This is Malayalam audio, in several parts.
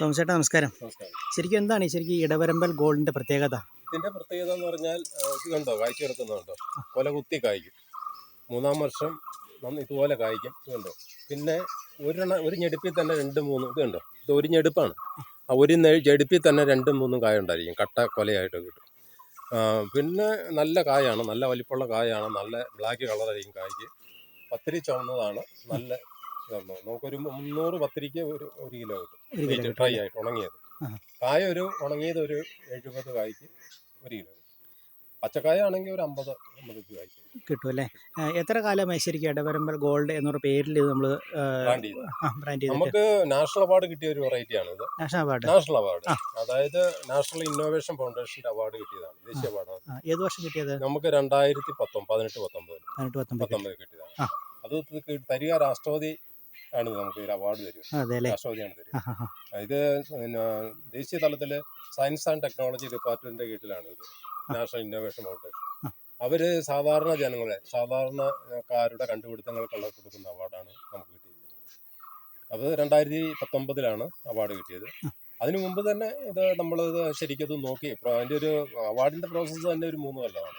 തോമസ് ചേട്ടാ നമസ്കാരം. ശരിക്കും എന്താണ് ശരിക്കും ഇടവരമ്പൽ ഗോൾഡിന്റെ പ്രത്യേകത? ഇതിന്റെ പ്രത്യേകത എന്ന് പറഞ്ഞാൽ ഇത് കണ്ടോ? കായ്ച്ചു കിടക്കുന്നുണ്ടോ കൊല കുത്തി കായ്ക്കും. മൂന്നാം വർഷം നന്ന് ഇതുപോലെ കായ്ക്കും. ഇത് കണ്ടോ? പിന്നെ ഒരെണ്ണ ഒരു ഞെടുപ്പിൽ തന്നെ രണ്ട് മൂന്ന് ഇത് കണ്ടോ? ഇത് ഒരു ഞെടുപ്പാണ്. ആ ഒരു ഞെടുപ്പിൽ തന്നെ രണ്ടും മൂന്നും കായ ഉണ്ടായിരിക്കും. കട്ട കൊലയായിട്ട് കിട്ടും. പിന്നെ നല്ല കായാണ് നല്ല വലിപ്പമുള്ള കായാണ് നല്ല ബ്ലാക്ക് കളറായിരിക്കും കായ്ക്ക്. പത്തിരി ചുവന്നതാണ് നല്ല ഇതാണ്. നമുക്കൊരു മുന്നൂറ് പത്തിരിക്ക് ഒരു ഒരു കിലോ കിട്ടും. ഡ്രൈ ആയിട്ട് ഉണങ്ങിയത്. കായ ഒരു ഉണങ്ങിയത് ഒരു എഴുപത് കായ്ക്ക് ഒരു കിലോ പച്ചക്കായ ആണെങ്കിൽ ഒരു അമ്പത് അമ്പത് കായ്ക്ക് കിട്ടും. അല്ലേ? എത്ര കാലമായി ശരിക്കും ഇടവരമ്പൽ ഗോൾഡ് എന്നൊരു പേരിൽ ഇത് നമ്മൾ ബ്രാൻഡ് ചെയ്ത്. നമുക്ക് നാഷണൽ അവാർഡ് കിട്ടിയ ഒരു വെറൈറ്റിയാണ് ഇത്. National award. National award. അതായത് നാഷണൽ ഇന്നോവേഷൻ ഫൗണ്ടേഷന്റെ അവാർഡ് കിട്ടിയതാണ്. ദേശീയ അവാർഡ് ഏത് വർഷം കിട്ടിയത്? നമുക്ക് രണ്ടായിരത്തി പത്തൊമ്പത് പതിനെട്ട് പത്തൊമ്പത് പതിനെട്ട് പത്തൊമ്പത് കിട്ടിയതാണ്. അത് തരിക രാഷ്ട്രപതി ആണ് നമുക്ക് ഒരു അവാർഡ് തരും രാഷ്ട്രപതിയാണ് ആ. ഇത് പിന്നെ ദേശീയ തലത്തിൽ സയൻസ് ആൻഡ് ടെക്നോളജി ഡിപ്പാർട്ട്മെന്റിന്റെ കീഴിലാണ് ഇത്. നാഷണൽ ഇന്നോവേഷൻ ഫൗണ്ടേഷൻ അവർ സാധാരണ ജനങ്ങളെ സാധാരണക്കാരുടെ കണ്ടുപിടുത്തങ്ങൾക്കുള്ള കൊടുക്കുന്ന അവാർഡാണ് നമുക്ക് കിട്ടിയത്. അത് രണ്ടായിരത്തി പത്തൊമ്പതിലാണ് അവാർഡ് കിട്ടിയത് അതിനു മുമ്പ് തന്നെ ഇത് നമ്മൾ ശരിക്കത് നോക്കി അതിന്റെ ഒരു അവാർഡിന്റെ പ്രോസസ്സ് തന്നെ ഒരു മൂന്ന് കൊല്ലമാണ്.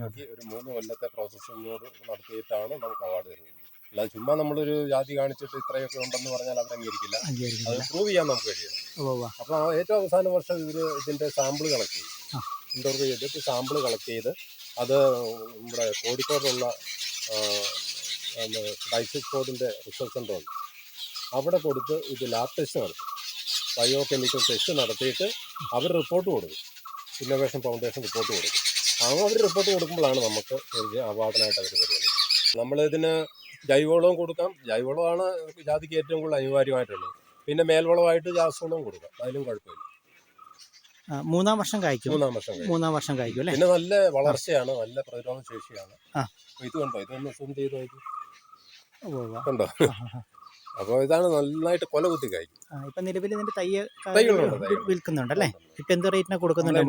നോക്കി ഒരു മൂന്ന് കൊല്ലത്തെ പ്രോസസ്സിനോട് നടത്തിയിട്ടാണ് നമുക്ക് അവാർഡ് തരുന്നത്. അല്ലാതെ ചുമ്മാ നമ്മളൊരു ജാതി കാണിച്ചിട്ട് ഇത്രയൊക്കെ ഉണ്ടെന്ന് പറഞ്ഞാൽ അവർ അംഗീകരിക്കില്ല. അത് പ്രൂവ് ചെയ്യാൻ നമുക്ക് കഴിയും. അപ്പോൾ ഏറ്റവും അവസാന വർഷം ഇവർ ഇതിന്റെ സാമ്പിൾ കളക്ട് ചെയ്യും ആ. ഇന്റർവ്യൂ ചെയ്തിട്ട് സാമ്പിൾ കളക്ട് ചെയ്ത് അത് നമ്മുടെ കോഴിക്കോടുള്ള ഡൈസിക് ബോർഡിന്റെ റിസർച്ച് സെന്റർ ഉണ്ട്. അവിടെ കൊടുത്ത് ഇത് ലാബ് ടെസ്റ്റ് നടത്തും. ബയോ കെമിക്കൽ ടെസ്റ്റ് നടത്തിയിട്ട് അവർ റിപ്പോർട്ട് കൊടുക്കും. ഇന്നോവേഷൻ ഫൗണ്ടേഷൻ റിപ്പോർട്ട് കൊടുക്കും. ആ അവർ റിപ്പോർട്ട് കൊടുക്കുമ്പോഴാണ് നമുക്ക് അവാർഡിനായിട്ട് അവർ പരിഗണിക്കുന്നത് നമ്മളിതിന് ജൈവവളവും കൊടുക്കാം. ജൈവവളമാണ് ജാതിക്ക് ഏറ്റവും കൂടുതൽ അനിവാര്യമായിട്ടുള്ളത്. പിന്നെ മേൽവളമായിട്ട് രാസവളവും കൊടുക്കാം. അതിലും കുഴപ്പമില്ല. മൂന്നാം വർഷം കായ്ക്കും. മൂന്നാം വർഷം മൂന്നാം വർഷം കായ്ക്കും അല്ലേ? പിന്നെ നല്ല വളർച്ചയാണ്. നല്ല പ്രതിരോധ ശേഷിയാണ്. ഇത് കണ്ടോ? ഇതൊന്ന് സൂം ചെയ്ത് നോക്കി. കണ്ടോ. അപ്പോൾ ഇതാണ് നന്നായിട്ട് കൊല കുത്തി കഴിക്കും ആ, ഇപ്പൊ നിലവിൽ ഇതിന്റെ തയ്യ തൈകളുണ്ട്, വിൽക്കുന്നുണ്ട് അല്ലേ? ഇപ്പൊ എന്ത് റേറ്റിനാ കൊടുക്കുന്നുണ്ട്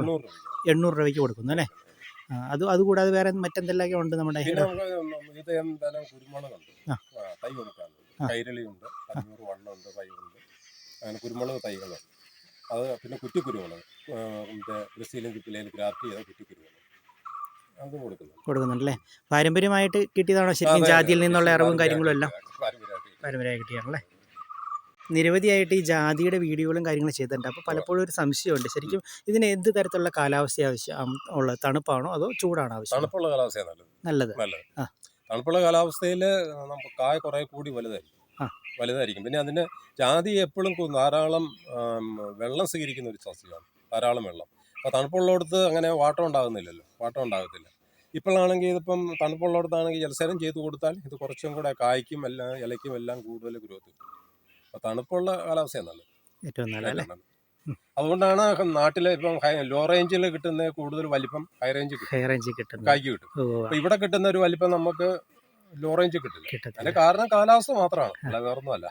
എണ്ണൂറ് രൂപ. രൂപയ്ക്ക് കൊടുക്കുന്നു അല്ലേ? അത് അതുകൂടാതെ വേറെ മറ്റെന്തെല്ലാം ഉണ്ട് നമ്മുടെ ഇത് എന്തായാലും കുരുമുളകുണ്ട് തൈ കൊടുക്കാനുണ്ട്. ആ. കൈരളിയുണ്ട് അഞ്ഞൂറ് വണ്ണമുണ്ട് തൈകളുണ്ട്. അങ്ങനെ കുരുമുളക് തൈകളുണ്ട്. അത് പിന്നെ കുറ്റിക്കുരുമുളക് മറ്റേ ബ്രസീലും കിപ്പിലയിൽ ഗ്രാഫ്റ്റ് ചെയ്ത കുറ്റിക്കുരുമുളക്. അത് കൊടുക്കുന്നു കൊടുക്കുന്നുണ്ട്. അല്ലേ പാരമ്പര്യമായിട്ട് കിട്ടിയതാണോ ശരിക്കും ജാതിയിൽ നിന്നുള്ള അറിവും കാര്യങ്ങളും എല്ലാം? പാരമ്പര്യമായിട്ട് പാരമ്പര്യമായി കിട്ടിയാണല്ലേ നിരവധിയായിട്ട് ഈ ജാതിയുടെ വീഡിയോകളും കാര്യങ്ങളും ചെയ്തിട്ടുണ്ട്. അപ്പോൾ പലപ്പോഴും ഒരു സംശയമുണ്ട്. ശരിക്കും ഇതിന് എന്ത് തരത്തിലുള്ള കാലാവസ്ഥ ആവശ്യം ഉള്ളത് തണുപ്പാണോ അതോ ചൂടാണോ ആവശ്യം? തണുപ്പുള്ള കാലാവസ്ഥയാണ് നല്ലത്. നല്ലത്. ആ. തണുപ്പുള്ള കാലാവസ്ഥയിൽ നമുക്ക് കായ കുറേ കൂടി വലുതായിരിക്കും. വലുതായിരിക്കും. പിന്നെ അതിന് ജാതി എപ്പോഴും ധാരാളം വെള്ളം സ്വീകരിക്കുന്ന ഒരു സസ്യമാണ്. ധാരാളം വെള്ളം. അപ്പോൾ തണുപ്പുള്ളിടത്ത് അങ്ങനെ വാട്ടം ഉണ്ടാകുന്നില്ലല്ലോ. വാട്ടം ഉണ്ടാകത്തില്ല. ഇപ്പോഴാണെങ്കിൽ ഇതിപ്പം തണുപ്പുള്ളിടത്താണെങ്കിൽ ജലസേരം ചെയ്തു കൊടുത്താൽ ഇത് കുറച്ചും കൂടെ കായ്ക്കും എല്ലാം ഇലയ്ക്കും എല്ലാം കൂടുതൽ ഗ്രോത്ത് കിട്ടും. തണുപ്പുള്ള കാലാവസ്ഥയാണ് നല്ലത്. ഏറ്റവും നല്ല നല്ലത്. അതുകൊണ്ടാണ് നാട്ടിലെ ഇപ്പം ലോ റേഞ്ചിൽ കിട്ടുന്ന കൂടുതൽ വലിപ്പം ഹൈ റേഞ്ച് ഹൈ റേഞ്ച് കിട്ടും കായ്ക്ക് കിട്ടും. ഇവിടെ കിട്ടുന്ന ഒരു വലിപ്പം നമുക്ക് ലോ റേഞ്ച് കിട്ടില്ല. അതിന് അതിന്റെ കാരണം കാലാവസ്ഥ മാത്രമാണ്. അല്ല വേറൊന്നുമല്ല.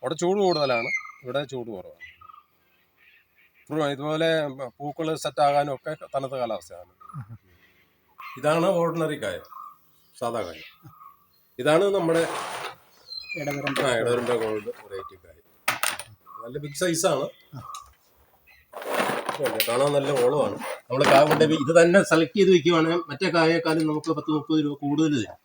അവിടെ ചൂട് കൂടുതലാണ്. ഇവിടെ ചൂട് കുറവാണ്. ഇതുപോലെ പൂക്കൾ സെറ്റ് ആകാനും ഒക്കെ തണുത്ത കാലാവസ്ഥയാണ്. ഇതാണ് ഓർഡിനറി കായ. സാധാ കായ. ഇതാണ് നമ്മുടെ ഇടവരമ്പ് ആ, ഇടവരമ്പ ഗോൾഡ് വെറൈറ്റി കായ നല്ല ബിഗ് സൈസാണ് കാണാൻ നല്ല ഓളമാണ്. നമ്മൾ കായ കൊണ്ട് ഇത് തന്നെ സെലക്ട് ചെയ്ത് വെക്കുവാണെങ്കിൽ മറ്റേ കായേക്കാളും നമുക്ക് പത്ത് മുപ്പത് രൂപ കൂടുതൽ തരും.